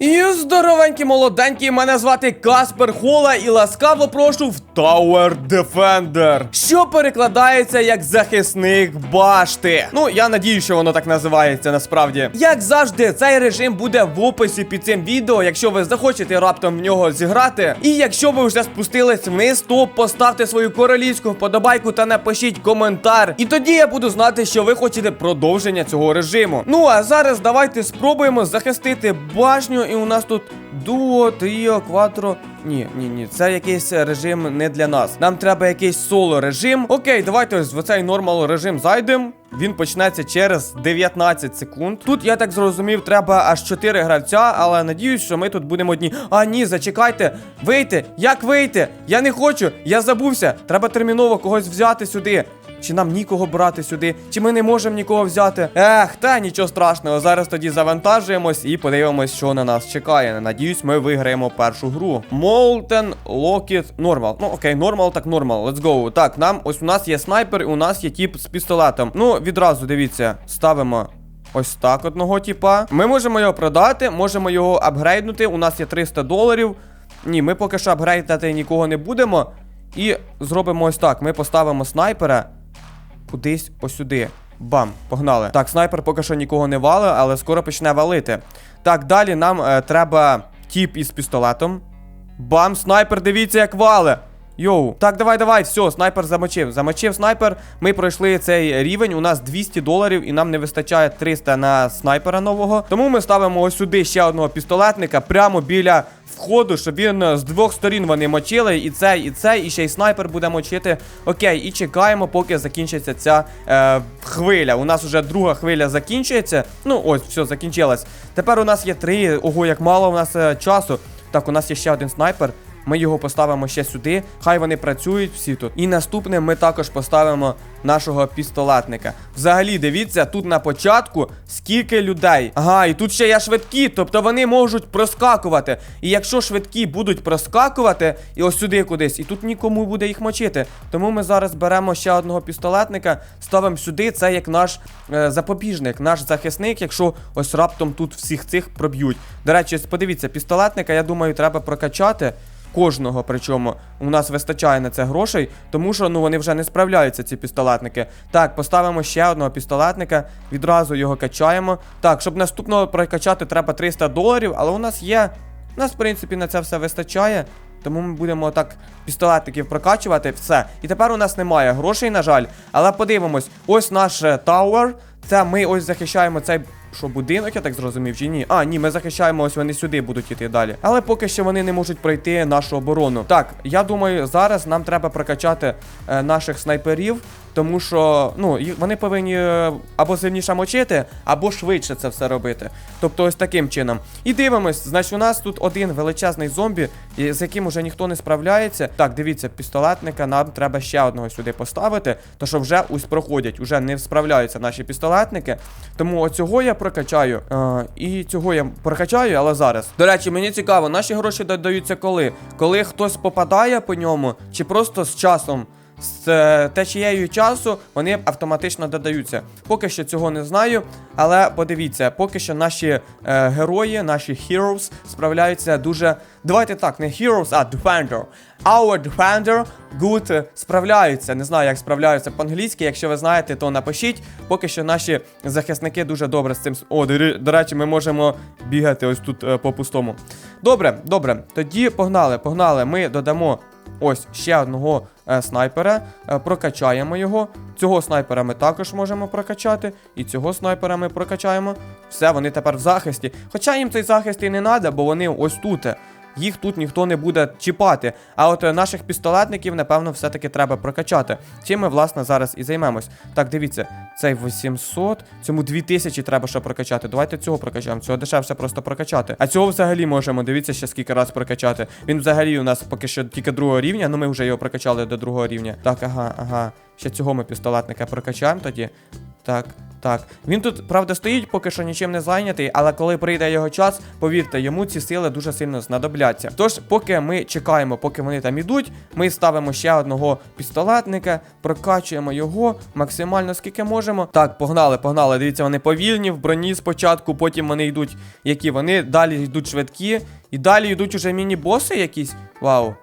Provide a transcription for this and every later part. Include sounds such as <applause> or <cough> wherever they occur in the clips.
І здоровенькі молоденькі, мене звати Каспер Хола і ласкаво прошу в Tower Defender, що перекладається як захисник башти. Ну, я надію, що воно так називається насправді. Як завжди, цей режим буде в описі під цим відео, якщо ви захочете раптом в нього зіграти. І якщо ви вже спустились вниз, то поставте свою королівську вподобайку та напишіть коментар. І тоді я буду знати, що ви хочете продовження цього режиму. Ну а зараз давайте спробуємо захистити башню. І у нас тут дуо, тріо, кватро. Ні, ні, ні, це якийсь режим не для нас. Нам треба якийсь соло режим. Окей, давайте ось в цей нормал режим зайдемо. Він почнеться через 19 секунд. Тут я так зрозумів, треба аж 4 гравця, але надіюсь, що ми тут будемо одні. А ні, зачекайте. Вийти! Як вийти? Я не хочу, я забувся. Треба терміново когось взяти сюди. Чи нам нікого брати сюди, чи ми не можемо нікого взяти? Ех, та нічого страшного. Зараз тоді завантажуємось і подивимось, що на нас чекає. Надіюсь, ми виграємо першу гру. Molten Locked Normal. Ну окей, нормал, так нормал. Let's go. Так, нам ось у нас є снайпер, і у нас є тіп з пістолетом. Ну, відразу дивіться, ставимо. Ось так одного типа. Ми можемо його продати, можемо його апгрейднути. У нас є 300 доларів. Ні, ми поки що апгрейдити нікого не будемо. І зробимо ось так. Ми поставимо снайпера кудись ось сюди. Бам, погнали. Так, снайпер поки що нікого не валить, але скоро почне валити. Так, далі нам е, треба тіп із пістолетом. Бам, снайпер, дивіться, як вале. Йоу. Так, давай, давай, все, снайпер замочив. Замочив снайпер. Ми пройшли цей рівень. У нас 200 доларів, і нам не вистачає 300 на снайпера нового. Тому ми ставимо ось сюди ще одного пістолетника прямо біля входу, щоб він е, з двох сторін вони мочили. І цей, і цей, і ще й снайпер буде мочити. Окей, і чекаємо, поки закінчиться ця е, хвиля. У нас вже друга хвиля закінчується. Ну, ось, все, закінчилась. Тепер у нас є три. Ого, як мало у нас е, часу. Так, у нас є ще один снайпер. Ми його поставимо ще сюди. Хай вони працюють всі тут. І наступним ми також поставимо нашого пістолетника. Взагалі, дивіться, тут на початку скільки людей. Ага, і тут ще є швидкі, тобто вони можуть проскакувати. І якщо швидкі будуть проскакувати, і ось сюди кудись, і тут нікому буде їх мочити. Тому ми зараз беремо ще одного пістолетника, ставимо сюди. Це як наш е, запобіжник, наш захисник, якщо ось раптом тут всіх цих проб'ють. До речі, подивіться, пістолетника, я думаю, треба прокачати. Кожного, причому у нас вистачає на це грошей, тому що ну вони вже не справляються, ці пістолетники. Так, поставимо ще одного пістолетника, відразу його качаємо. Так, щоб наступного прокачати, треба 300 доларів, але у нас є. У нас, в принципі, на це все вистачає. Тому ми будемо так пістолетників прокачувати. Все. І тепер у нас немає грошей, на жаль. Але подивимось, ось наш Tower. Це ми ось захищаємо цей. Що, будинок, я так зрозумів, чи ні? А, ні, ми захищаємо, ось вони сюди будуть іти далі. Але поки що вони не можуть пройти нашу оборону. Так, я думаю, зараз нам треба прокачати е, наших снайперів, тому що ну, вони повинні е, або сильніше мочити, або швидше це все робити. Тобто ось таким чином. І дивимось, значить, у нас тут один величезний зомбі, з яким уже ніхто не справляється. Так, дивіться, пістолетника нам треба ще одного сюди поставити, то що вже ось проходять, уже не справляються наші пістолетники. Тому оцього я прокачаю. А, і цього я прокачаю, але зараз. До речі, мені цікаво, наші гроші додаються коли? Коли хтось попадає по ньому, чи просто з часом? З е, течією часу вони автоматично додаються. Поки що цього не знаю, але подивіться, поки що наші е, герої, наші heroes справляються дуже. Давайте так, не heroes, а defender. Our defender good справляються. Не знаю, як справляються по-англійськи. Якщо ви знаєте, то напишіть. Поки що наші захисники дуже добре з цим. О, до, речі, ми можемо бігати ось тут е, по пустому. Добре, добре. Тоді погнали, погнали. Ми додамо ось ще одного снайпера, е, прокачаємо його. Цього снайпера ми також можемо прокачати, і цього снайпера ми прокачаємо. Все, вони тепер в захисті. Хоча їм цей захист і не треба, бо вони ось тут. Їх тут ніхто не буде чіпати. А от е, наших пістолетників, напевно, все-таки треба прокачати. Чим ми, власне, зараз і займемось. Так, дивіться, цей 800, цьому 2000 треба ще прокачати. Давайте цього прокачаємо. Цього дешевше просто прокачати. А цього взагалі можемо. Дивіться, ще скільки раз прокачати. Він взагалі у нас поки що тільки другого рівня, ну ми вже його прокачали до другого рівня. Так, ага, ага. Ще цього ми пістолетника прокачаємо тоді. Так, Так, він тут, правда, стоїть, поки що нічим не зайнятий, але коли прийде його час, повірте, йому ці сили дуже сильно знадобляться. Тож, поки ми чекаємо, поки вони там ідуть, ми ставимо ще одного пістолетника, прокачуємо його максимально скільки можемо. Так, погнали, погнали. Дивіться, вони повільні в броні спочатку, потім вони йдуть, які вони далі йдуть швидкі, і далі йдуть уже міні-боси якісь. Вау.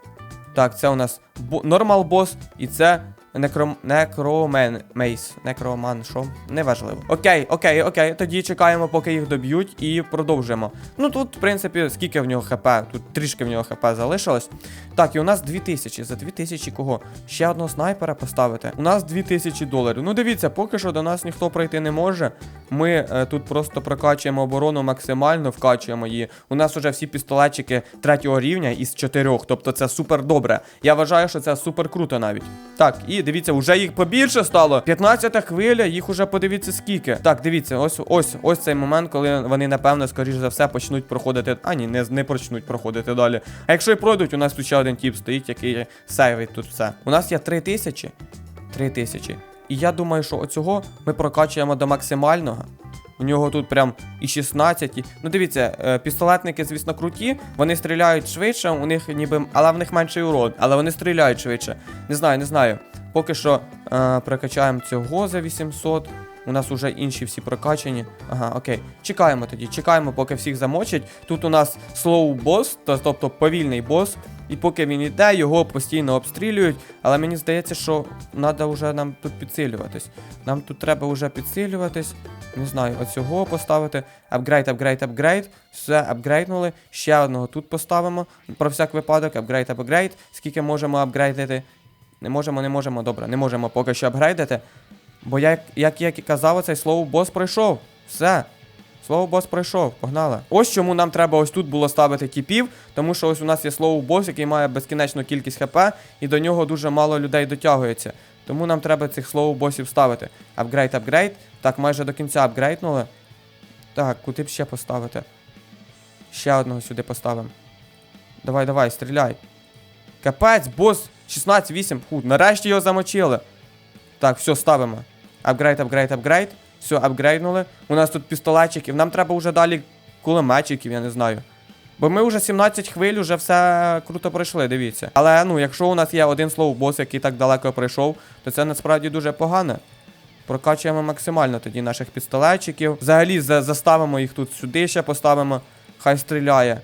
Так, це у нас нормал бос, і це некром... некромен мейс. Некроман, що? Неважливо. Окей, окей, окей. Тоді чекаємо, поки їх доб'ють, і продовжуємо. Ну тут, в принципі, скільки в нього хп? Тут трішки в нього хп залишилось. Так, і у нас 2000. За 2000 кого? Ще одного снайпера поставити. У нас 2000 доларів. Ну дивіться, поки що до нас ніхто пройти не може. Ми е, тут просто прокачуємо оборону максимально, вкачуємо її. У нас уже всі пістолетчики третього рівня із чотирьох. Тобто це супер добре. Я вважаю, що це супер круто навіть. Так, і дивіться, вже їх побільше стало. 15-та хвиля, їх уже подивіться скільки. Так, дивіться, ось ось ось цей момент, коли вони, напевно, скоріш за все, почнуть проходити. А ні, не, не почнуть проходити далі. А якщо і пройдуть, у нас тут ще один тіп стоїть, який сейвить тут все. У нас є 3000. 3000. І я думаю, що оцього ми прокачуємо до максимального. У нього тут прям і 16. і- Ну дивіться, е, пістолетники, звісно, круті. Вони стріляють швидше, у них ніби. Але в них менший урон, але вони стріляють швидше. Не знаю, не знаю. Поки що е, прокачаємо цього за 800. У нас уже інші всі прокачані. Ага, окей. Чекаємо тоді, чекаємо, поки всіх замочать. Тут у нас слоу бос, то- тобто повільний бос. І поки він іде, його постійно обстрілюють. Але мені здається, що треба вже нам тут підсилюватись. Нам тут треба вже підсилюватись. Не знаю, оцього поставити. Апгрейд, апгрейд, апгрейд. Все, апгрейднули. Ще одного тут поставимо. Про всяк випадок, апгрейд, апгрейд. Скільки можемо апгрейдити? Не можемо, не можемо. Добре, не можемо поки що апгрейдити. Бо як, як я і казав, цей слово бос пройшов. Все. Слово бос пройшов, погнали. Ось чому нам треба ось тут було ставити тіпів, тому що ось у нас є слово бос, який має безкінечну кількість хп, і до нього дуже мало людей дотягується. Тому нам треба цих слово босів ставити. Апгрейд, апгрейд. Так, майже до кінця апгрейднули. Так, куди б ще поставити? Ще одного сюди поставимо. Давай, давай, стріляй. Капець, бос 16-8. Фу, нарешті його замочили. Так, все, ставимо. Апгрейд, апгрейд, апгрейд. Все, апгрейднули. У нас тут пістолетчиків. Нам треба вже далі кулеметчиків, я не знаю. Бо ми вже 17 хвиль, вже все круто пройшли, дивіться. Але ну, якщо у нас є один слово бос, який так далеко пройшов, то це насправді дуже погано. Прокачуємо максимально тоді наших пістолетчиків. Взагалі за- заставимо їх тут сюди ще поставимо. Хай стріляє.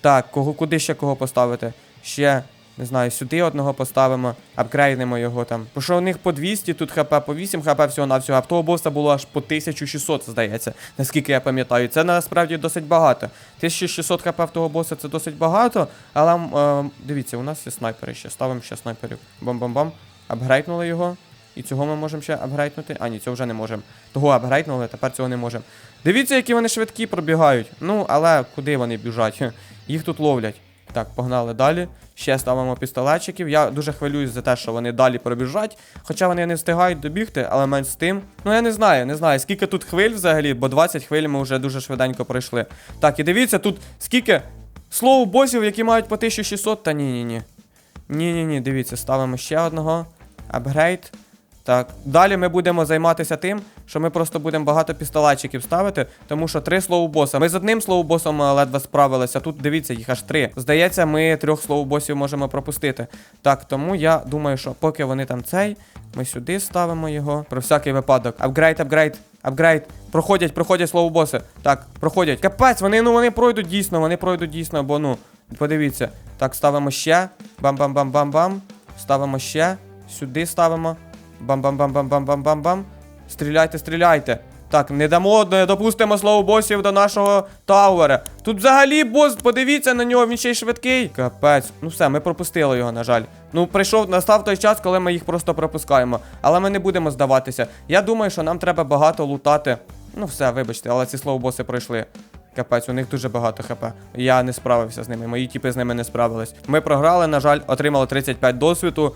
Так, кого куди ще кого поставити? Ще, не знаю, сюди одного поставимо, апгрейднемо його там. Бо що у них по 200, тут хп по 8 хп всього на всього, а в того боса було аж по 1600, здається, наскільки я пам'ятаю. Це насправді досить багато. 1600 хп в того боса це досить багато, але е, дивіться, у нас є снайпери ще. Ставимо ще снайперів. Бам-бам-бам. Апгрейднули його. І цього ми можемо ще апгрейднути. А, ні, цього вже не можемо. Того апгрейднули, тепер цього не можемо. Дивіться, які вони швидкі пробігають. Ну, але куди вони біжать? Їх тут ловлять. Так, погнали далі. Ще ставимо пістолетчиків. Я дуже хвилююсь за те, що вони далі пробіжать. Хоча вони не встигають добігти, але менш з тим. Ну я не знаю, не знаю, скільки тут хвиль взагалі, бо 20 хвиль ми вже дуже швиденько пройшли. Так, і дивіться, тут скільки слово босів, які мають по 1600, та ні-ні-ні. Ні-ні-ні, дивіться, ставимо ще одного. Апгрейд. Так, далі ми будемо займатися тим, що ми просто будемо багато пістолетчиків ставити, тому що три словобоса. Ми з одним словобосом е, ледве справилися. Тут дивіться, їх аж три. Здається, ми трьох словобосів можемо пропустити. Так, тому я думаю, що поки вони там цей, ми сюди ставимо його. Про всякий випадок. Апгрейд, апгрейд, апгрейд. Проходять, проходять словобоси. Так, проходять. Капець, вони ну вони пройдуть дійсно, вони пройдуть дійсно, бо ну. Подивіться. Так, ставимо ще. Бам-бам-бам-бам-бам. Ставимо ще. Сюди ставимо. Бам-бам-бам-бам-бам-бам-бам. Стріляйте, стріляйте. Так, не дамо, не допустимо слово босів до нашого тауера. Тут взагалі бос, подивіться на нього, він ще й швидкий. Капець. Ну все, ми пропустили його, на жаль. Ну, прийшов, настав той час, коли ми їх просто пропускаємо. Але ми не будемо здаватися. Я думаю, що нам треба багато лутати. Ну все, вибачте, але ці слово боси пройшли. Капець, у них дуже багато хп. Я не справився з ними. Мої тіпи з ними не справились. Ми програли, на жаль, отримали 35 досвіду.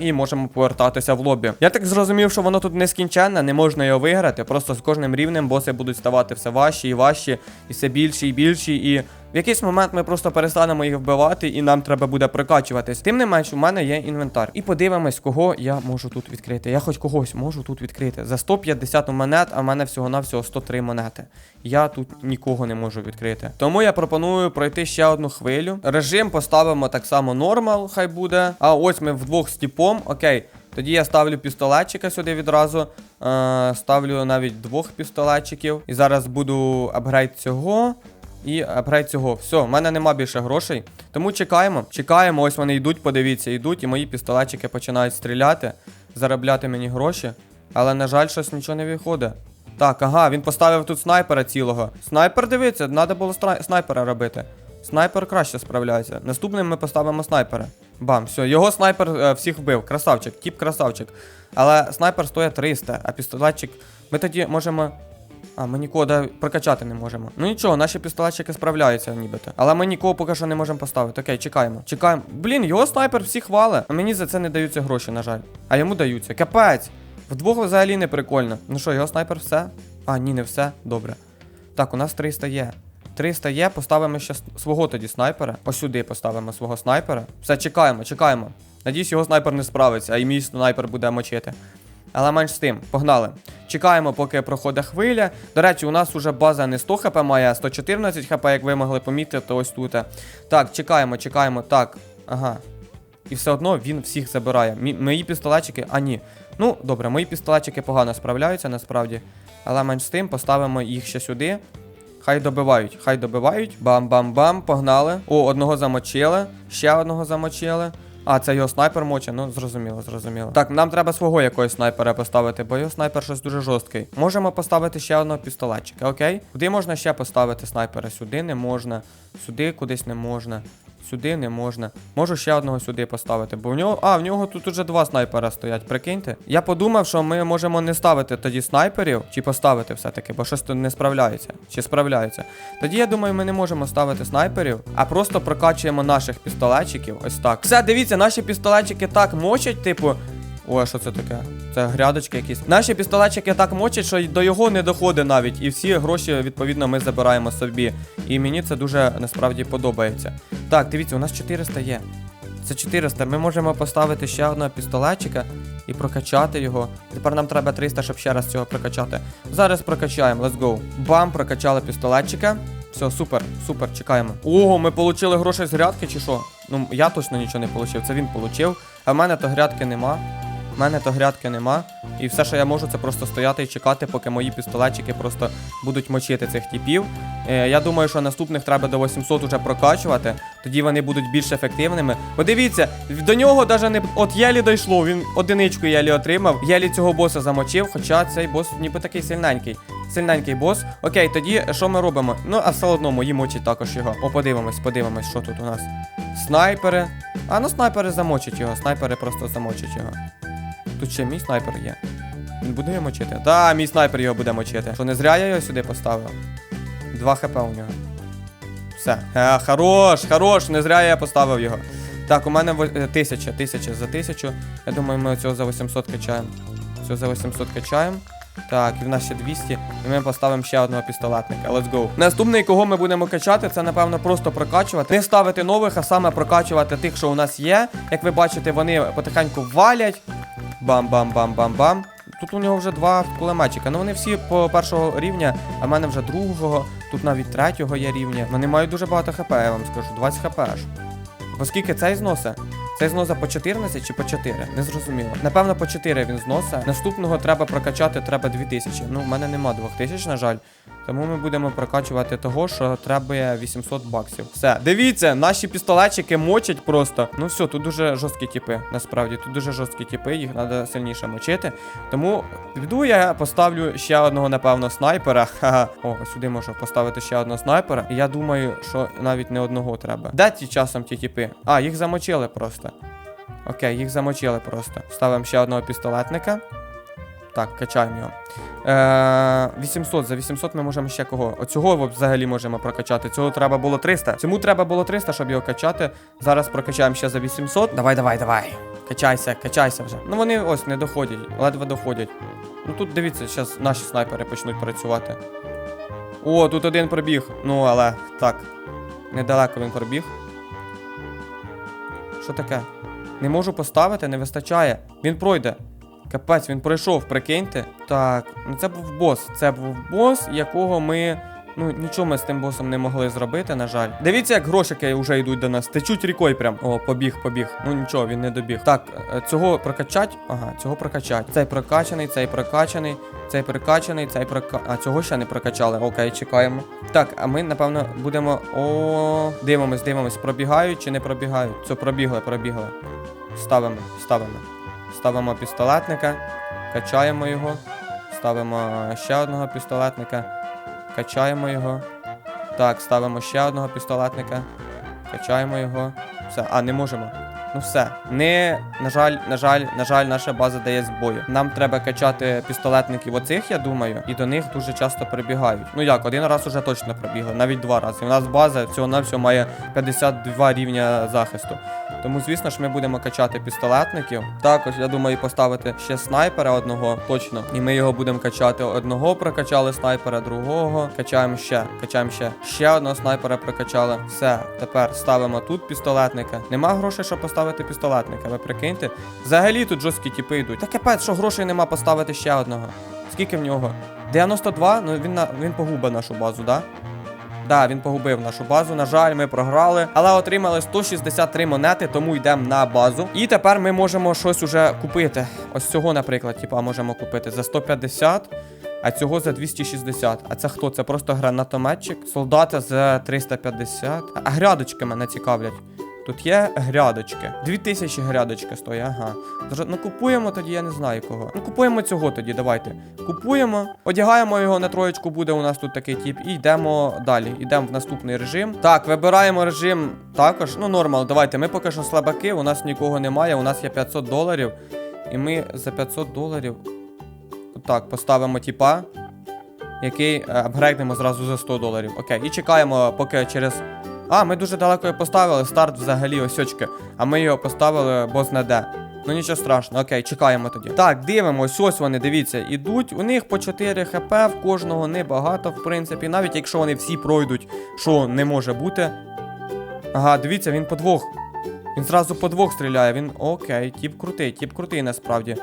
І можемо повертатися в лобі. Я так зрозумів, що воно тут нескінченне, не можна його виграти. Просто з кожним рівнем боси будуть ставати все важчі і важчі, і все більші і більші. І в якийсь момент ми просто перестанемо їх вбивати, і нам треба буде прокачуватись. Тим не менш, у мене є інвентар. І подивимось, кого я можу тут відкрити. Я хоч когось можу тут відкрити. За 150 монет, а в мене всього-навсього 103 монети. Я тут нікого не можу відкрити. Тому я пропоную пройти ще одну хвилю. Режим поставимо так само нормал, хай буде. А ось ми вдвох з типом. Окей. Тоді я ставлю пістолетчика сюди відразу. Е, ставлю навіть двох пістолетчиків. І зараз буду апгрейд цього. І апгрейд цього. Все, в мене нема більше грошей. Тому чекаємо. Чекаємо, ось вони йдуть, подивіться, йдуть, і мої пістолетчики починають стріляти, заробляти мені гроші. Але, на жаль, щось нічого не виходить. Так, ага, він поставив тут снайпера цілого. Снайпер дивиться, треба було снайпера робити. Снайпер краще справляється. Наступним ми поставимо снайпера. Бам, все, його снайпер е, всіх вбив. Красавчик, тіп красавчик. Але снайпер стоїть 300, а пістолетчик. Ми тоді можемо. А, ми нікого прокачати не можемо. Ну нічого, наші пістолетчики справляються нібито. Але ми нікого поки що не можемо поставити. Окей, чекаємо. Чекаємо. Блін, його снайпер всі хвали. А мені за це не даються гроші, на жаль. А йому даються. Капець. Вдвох взагалі не прикольно. Ну що, його снайпер все? А, ні, не все. Добре. Так, у нас 300 є. 300 є, поставимо ще свого тоді снайпера. Ось сюди поставимо свого снайпера. Все, чекаємо, чекаємо. Надіюсь, його снайпер не справиться, а і мій снайпер буде мочити. Але менш з тим, погнали. Чекаємо, поки проходить хвиля. До речі, у нас уже база не 100 хп має, а 114 хп, як ви могли помітити, ось тут. Так, чекаємо, чекаємо. Так, ага. І все одно він всіх забирає. Мої пістолетчики, а ні. Ну, добре, мої пістолетчики погано справляються насправді. Але менш з тим, поставимо їх ще сюди. Хай добивають, хай добивають. Бам-бам-бам, погнали. О, одного замочили, ще одного замочили. А, це його снайпер моче, ну зрозуміло, зрозуміло. Так, нам треба свого якогось снайпера поставити, бо його снайпер щось дуже жорсткий. Можемо поставити ще одного пістолетчика, окей? Куди можна ще поставити снайпера? Сюди не можна, сюди кудись не можна. Сюди не можна. Можу ще одного сюди поставити, бо в нього. А, в нього тут уже два снайпера стоять, прикиньте. Я подумав, що ми можемо не ставити тоді снайперів, чи поставити все-таки, бо щось тут не справляється. Чи справляється. Тоді я думаю, ми не можемо ставити снайперів, а просто прокачуємо наших пістолетчиків. Ось так. Все, дивіться, наші пістолетчики так мочать, типу. Ой, що це таке? Це грядочки якісь. Наші пістолетчики так мочать, що до його не доходить навіть. І всі гроші, відповідно, ми забираємо собі. І мені це дуже насправді подобається. Так, дивіться, у нас 400 є. Це 400. Ми можемо поставити ще одного пістолетчика і прокачати його. Тепер нам треба 300, щоб ще раз цього прокачати. Зараз прокачаємо, let's go. Бам, прокачали пістолетчика. Все, супер, супер, чекаємо. Ого, ми отримали гроші з грядки чи що? Ну, я точно нічого не отримав, це він отримав. А в мене то грядки нема. В мене то грядки нема. І все, що я можу, це просто стояти і чекати, поки мої пістолетчики просто будуть мочити цих типів. Е, я думаю, що наступних треба до 800 уже прокачувати. Тоді вони будуть більш ефективними. Подивіться, до нього навіть не от Єлі дійшло. Він одиничку Єлі отримав. Єлі цього боса замочив, хоча цей бос ніби такий сильненький. Сильненький бос. Окей, тоді що ми робимо? Ну, а все одно мої мочать також його. О, подивимось, подивимось, що тут у нас. Снайпери. А ну снайпери замочать його, снайпери просто замочать його. Тут ще мій снайпер є. Він буде його мочити? Да, мій снайпер його буде мочити. Що не зря я його сюди поставив. 2 хп у нього. Все. Е, хорош, хорош, не зря я поставив його. Так, у мене е, тисяча, тисяча за тисячу. Я думаю, ми цього за 800 качаємо. Цього за 800 качаємо. Так, і в нас ще 200. І ми поставимо ще одного пістолетника. Let's go. Наступний, кого ми будемо качати, це напевно просто прокачувати. Не ставити нових, а саме прокачувати тих, що у нас є. Як ви бачите, вони потихеньку валять. Бам-бам-бам-бам-бам. Тут у нього вже два кулеметчика. Ну вони всі по першого рівня, а в мене вже другого, тут навіть третього є рівня. Вони мають дуже багато хп, я вам скажу, 20 хп аж. Оскільки цей зносить? Цей зносить по 14 чи по 4? Не зрозуміло. Напевно, по 4 він зносить. Наступного треба прокачати, треба 2000. Ну, в мене нема 2000, на жаль. Тому ми будемо прокачувати того, що треба 800 баксів. Все, дивіться, наші пістолетчики мочать просто. Ну все, тут дуже жорсткі тіпи. Насправді, тут дуже жорсткі тіпи, їх треба сильніше мочити. Тому піду я поставлю ще одного, напевно, снайпера. <laughs> Ха-ха. О, сюди можу поставити ще одного снайпера. І я думаю, що навіть не одного треба. Де ті часом ті тіпи? А, їх замочили просто. Окей, їх замочили просто. Ставимо ще одного пістолетника. Так, качаємо його. Е, 800, за 800 ми можемо ще кого? Оцього взагалі можемо прокачати. Цього треба було 300. Цьому треба було 300, щоб його качати. Зараз прокачаємо ще за 800. Давай, давай, давай. Качайся, качайся вже. Ну вони ось не доходять, ледве доходять. Ну тут дивіться, зараз наші снайпери почнуть працювати. О, тут один пробіг. Ну, але так. Недалеко він пробіг. Що таке? Не можу поставити, не вистачає. Він пройде. Капець, він пройшов, прикиньте. Так, ну це був бос. Це був бос, якого ми. Ну, нічого ми з тим босом не могли зробити, на жаль. Дивіться, як грошики вже йдуть до нас. Течуть рікою прям. О, побіг, побіг. Ну нічого, він не добіг. Так, е, цього прокачать. Ага, цього прокачать. Цей прокачаний, цей прокачаний, цей прокачаний, цей прока. А цього ще не прокачали. Окей, чекаємо. Так, а ми, напевно, будемо. О, дивимось, дивимось, пробігають чи не пробігають. Це пробігли, пробігли. Ставимо, ставимо. Ставимо пістолетника, качаємо його. Ставимо ще одного пістолетника. Качаємо його. Так, ставимо ще одного пістолетника. Качаємо його. Все, а, не можемо. Ну все. Не, на жаль, на жаль, на жаль, наша база дає збою. Нам треба качати пістолетників оцих, я думаю, і до них дуже часто прибігають. Ну як, один раз уже точно пробігли, навіть два рази. У нас база всього на всього має 52 рівня захисту. Тому, звісно ж, ми будемо качати пістолетників. Також, я думаю, поставити ще снайпера одного, точно. І ми його будемо качати. Одного прокачали снайпера, другого. Качаємо ще, качаємо ще. Ще одного снайпера прокачали. Все, тепер ставимо тут пістолетника. Нема грошей, щоб поставити пістолетника. Ви прикиньте. Взагалі тут жорсткі тіпи йдуть. Та капець, що грошей нема поставити ще одного. Скільки в нього? 92? Ну він на він погубить нашу базу, да? Да, він погубив нашу базу. На жаль, ми програли, але отримали 163 монети, тому йдемо на базу. І тепер ми можемо щось уже купити. Ось цього, наприклад, типа можемо купити за 150. А цього за 260. А це хто? Це просто гранатометчик. Солдати за 350. А грядочки мене цікавлять. Тут є грядочки. 2000 грядочки стоїть, ага. Ну купуємо тоді, я не знаю кого. Ну купуємо цього тоді, давайте. Купуємо, одягаємо його на троєчку, буде у нас тут такий тип, і йдемо далі. Йдемо в наступний режим. Так, вибираємо режим також. Ну, нормал, давайте. Ми поки що слабаки, у нас нікого немає, у нас є 500 доларів. І ми за 500 доларів. Так, поставимо типа, який е, апгрейднемо зразу за 100 доларів. Окей, і чекаємо, поки через. А, ми дуже далеко його поставили. Старт взагалі ось очки. А ми його поставили бос на де. Ну нічого страшного, окей, чекаємо тоді. Так, дивимось, ось вони, дивіться, ідуть. У них по 4 хп, в кожного небагато, в принципі. Навіть якщо вони всі пройдуть, що не може бути. Ага, дивіться, він по двох. Він зразу по двох стріляє. Він окей, тіп крутий, тіп крутий насправді.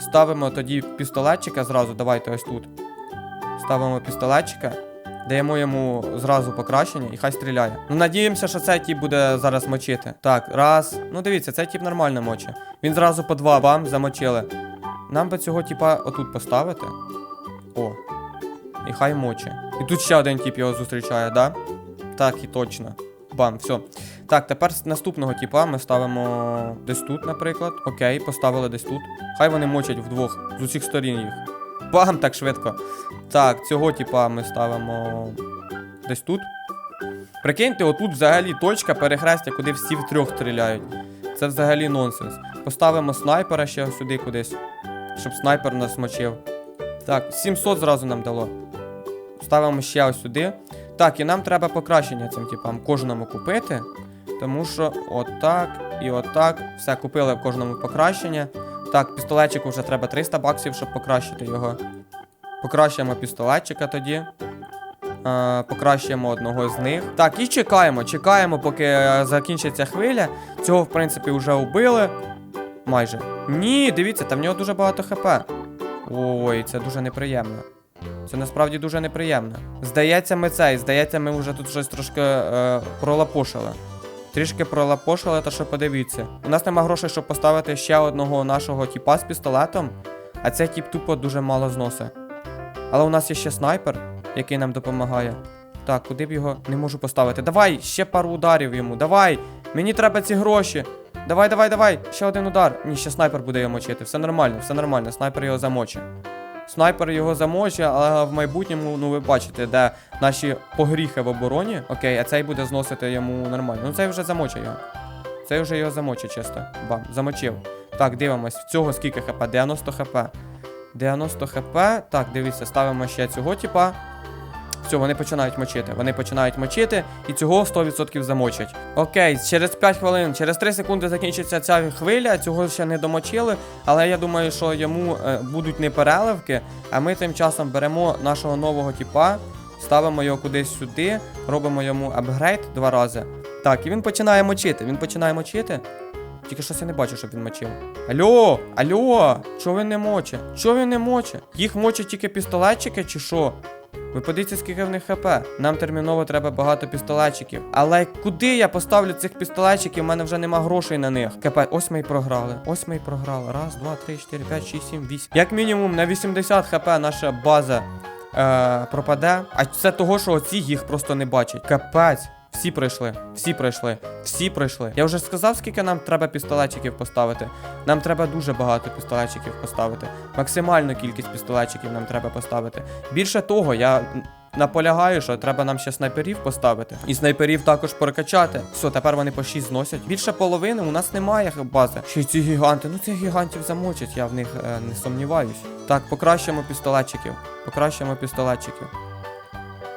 Ставимо тоді пістолетчика зразу, давайте ось тут. Ставимо пістолетчика, даємо йому зразу покращення і хай стріляє. Ну, надіємося, що цей тіп буде зараз мочити. Так, раз. Ну дивіться, цей тіп нормально мочить. Він зразу по два бам замочили. Нам би цього тіпа отут поставити. О. І хай мочить. І тут ще один тіп його зустрічає, да? Так, і точно. Бам, все. Так, тепер наступного типа ми ставимо десь тут, наприклад. Окей, поставили десь тут. Хай вони мочать вдвох з усіх сторін їх. Бам, так швидко. Так, цього типа ми ставимо десь тут. Прикиньте, отут взагалі точка перехрестя, куди всі втрьох стріляють. Це взагалі нонсенс. Поставимо снайпера ще сюди кудись, щоб снайпер нас мочив. Так, 700 зразу нам дало. Ставимо ще ось сюди. Так, і нам треба покращення цим типам кожному купити. Тому що отак і отак. Все, купили в кожному покращення. Так, пістолетчику вже треба 300 баксів, щоб покращити його. Покращуємо пістолетчика тоді. Е, покращуємо одного з них. Так, і чекаємо, чекаємо, поки е, закінчиться хвиля. Цього, в принципі, вже убили. Майже. Ні, дивіться, там в нього дуже багато хп. Ой, це дуже неприємно. Це насправді дуже неприємно. Здається, ми цей, здається, ми вже тут щось трошки е, пролапошили. Трішки пролапошили, то що подивіться. У нас нема грошей, щоб поставити ще одного нашого тіпа з пістолетом, а цей тіп тупо дуже мало зносить. Але у нас є ще снайпер, який нам допомагає. Так, куди б його не можу поставити. Давай, ще пару ударів йому. Давай! Мені треба ці гроші. Давай, давай, давай. Ще один удар. Ні, ще снайпер буде його мочити. Все нормально, все нормально. Снайпер його замочить. Снайпер його замочить, але в майбутньому, ну ви бачите, де наші погріхи в обороні. Окей, а цей буде зносити йому нормально. Ну цей вже замочить його. Цей вже його замочить чисто. Бам, замочив. Так, дивимось. В цього скільки хп? 90 хп. 90 хп. Так, дивіться, ставимо ще цього типа. Все, вони починають мочити. Вони починають мочити і цього 100% замочать. Окей, через 5 хвилин, через 3 секунди закінчиться ця хвиля. Цього ще не домочили. Але я думаю, що йому е, будуть не переливки. А ми тим часом беремо нашого нового типа, ставимо його кудись сюди, робимо йому апгрейд два рази. Так, і він починає мочити. Він починає мочити. Тільки щось я не бачу, щоб він мочив. Алло, алло, чого він не моче? Чого він не моче? Їх мочать тільки пістолетчики чи що? Ви подивіться, скільки в них хп. Нам терміново треба багато пістолетчиків. Але куди я поставлю цих пістолетчиків? У мене вже нема грошей на них. Капець, ось ми й програли. Ось ми й програли. Раз, два, три, чотири, п'ять, шість, сім, вісім. Як мінімум на 80 хп наша база е, пропаде. А це того, що оці їх просто не бачать. Капець. Всі пройшли, всі пройшли, всі пройшли. Я вже сказав, скільки нам треба пістолетчиків поставити. Нам треба дуже багато пістолетчиків поставити. Максимальну кількість пістолетчиків нам треба поставити. Більше того, я наполягаю, що треба нам ще снайперів поставити. І снайперів також прокачати. Все, тепер вони по 6 зносять. Більше половини у нас немає бази. Ще ці гіганти. Ну цих гігантів замочать, я в них е, не сумніваюсь. Так, покращимо пістолетчиків. Покращимо пістолетчиків.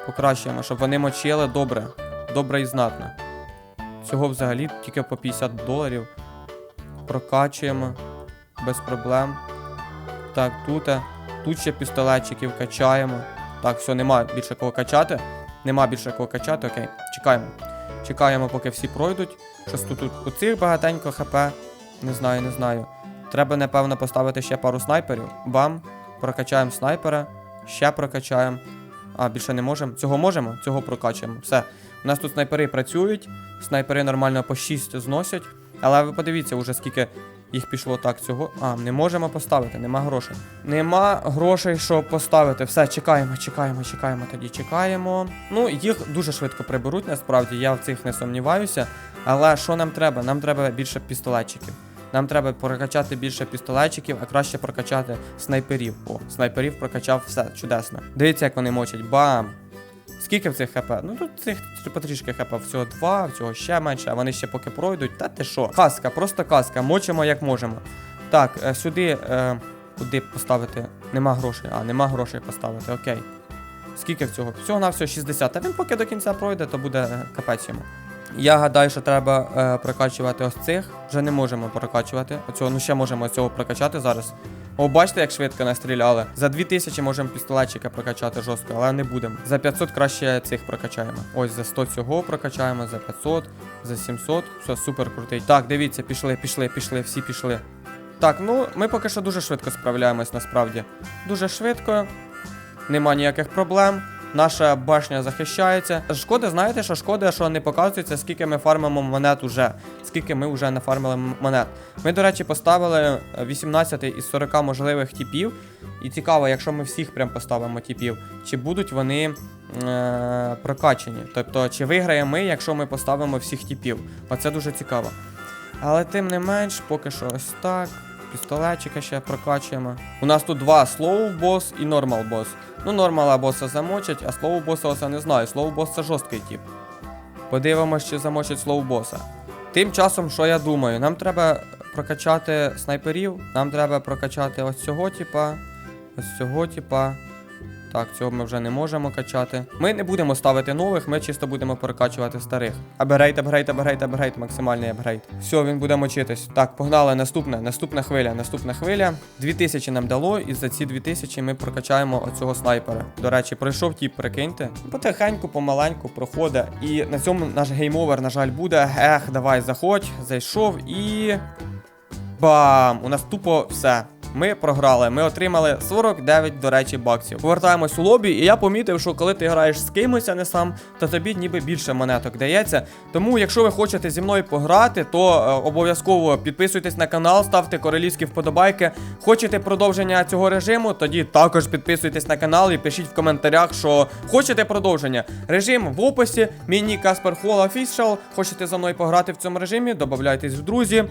Покращуємо, щоб вони мочили добре. Добре і знатно. Цього взагалі тільки по 50 доларів. Прокачуємо без проблем. Так, тут. е, Тут ще пістолетчиків качаємо. Так, все, нема більше кого качати. Нема більше кого качати, окей. Чекаємо. Чекаємо, поки всі пройдуть. Щось тут, тут у цих багатенько хп. Не знаю, не знаю. Треба, напевно, поставити ще пару снайперів. Бам. Прокачаємо снайпера. Ще прокачаємо. А, більше не можемо. Цього можемо, цього прокачуємо. Все. У нас тут снайпери працюють. Снайпери нормально по 6 зносять. Але ви подивіться, уже скільки їх пішло так цього. А, не можемо поставити, нема грошей. Нема грошей, щоб поставити. Все, чекаємо, чекаємо, чекаємо, тоді чекаємо. Ну, їх дуже швидко приберуть, насправді, я в цих не сумніваюся. Але що нам треба? Нам треба більше пістолетчиків. Нам треба прокачати більше пістолетчиків, а краще прокачати снайперів. О, снайперів прокачав все, чудесно. Дивіться, як вони мочать. Бам! Скільки в цих хп? Ну тут цих потрішки хп, всього два, всього ще менше, а вони ще поки пройдуть. Та ти що? Каска, просто каска, мочимо як можемо. Так, е, сюди. Е, куди поставити? Нема грошей. А, нема грошей поставити, окей. Скільки всього? Всього на всього 60. А він поки до кінця пройде, то буде е, капець йому. Я гадаю, що треба е, прокачувати ось цих. Вже не можемо прокачувати. Оцього, ну ще можемо цього прокачати зараз. О, бачите, як швидко настріляли. За 2000 можемо пістолетчика прокачати жорстко, але не будемо. За 500 краще цих прокачаємо. Ось за 100 цього прокачаємо, за 500, за 700. Все, супер крутий. Так, дивіться, пішли, пішли, пішли, всі пішли. Так, ну ми поки що дуже швидко справляємось насправді. Дуже швидко. Нема ніяких проблем. Наша башня захищається. Шкода, знаєте, що шкода, що не показується, скільки ми фармимо монет уже. Скільки ми вже нафармили монет. Ми, до речі, поставили е, 18 із 40 можливих типів. І цікаво, якщо ми всіх прям поставимо типів, чи будуть вони е- прокачені. Тобто, чи виграємо ми, якщо ми поставимо всіх типів. Оце дуже цікаво. Але тим не менш, поки що ось так. Пістолетчика ще прокачуємо. У нас тут два слоу бос і нормал бос. Ну, нормала боса замочать, а слоу боса оце не знаю. Слоу бос це жорсткий тип. Подивимось, чи замочать слоу боса. Тим часом, що я думаю, нам треба прокачати снайперів, нам треба прокачати ось цього типа, ось цього типа. Так, цього ми вже не можемо качати. Ми не будемо ставити нових, ми чисто будемо перекачувати старих. Апгрейд, апгрейд, апгрейд, апгрейд, максимальний апгрейд. Все, він буде мочитись. Так, погнали, наступне, наступна хвиля, наступна хвиля. 2000 нам дало, і за ці 2000 ми прокачаємо оцього снайпера. До речі, пройшов тіп, прикиньте. Потихеньку, помаленьку проходить. І на цьому наш гейм-овер, на жаль, буде. Ех, давай, заходь, зайшов і. Бам! У нас тупо все. Ми програли. Ми отримали 49, до речі, баксів. Повертаємось у лобі, і я помітив, що коли ти граєш з кимось, а не сам, то тобі ніби більше монеток дається. Тому, якщо ви хочете зі мною пограти, то е, обов'язково підписуйтесь на канал, ставте королівські вподобайки. Хочете продовження цього режиму, тоді також підписуйтесь на канал і пишіть в коментарях, що хочете продовження. Режим в описі, міні Каспер Хол Official. Хочете за мною пограти в цьому режимі, додавайтесь в друзі.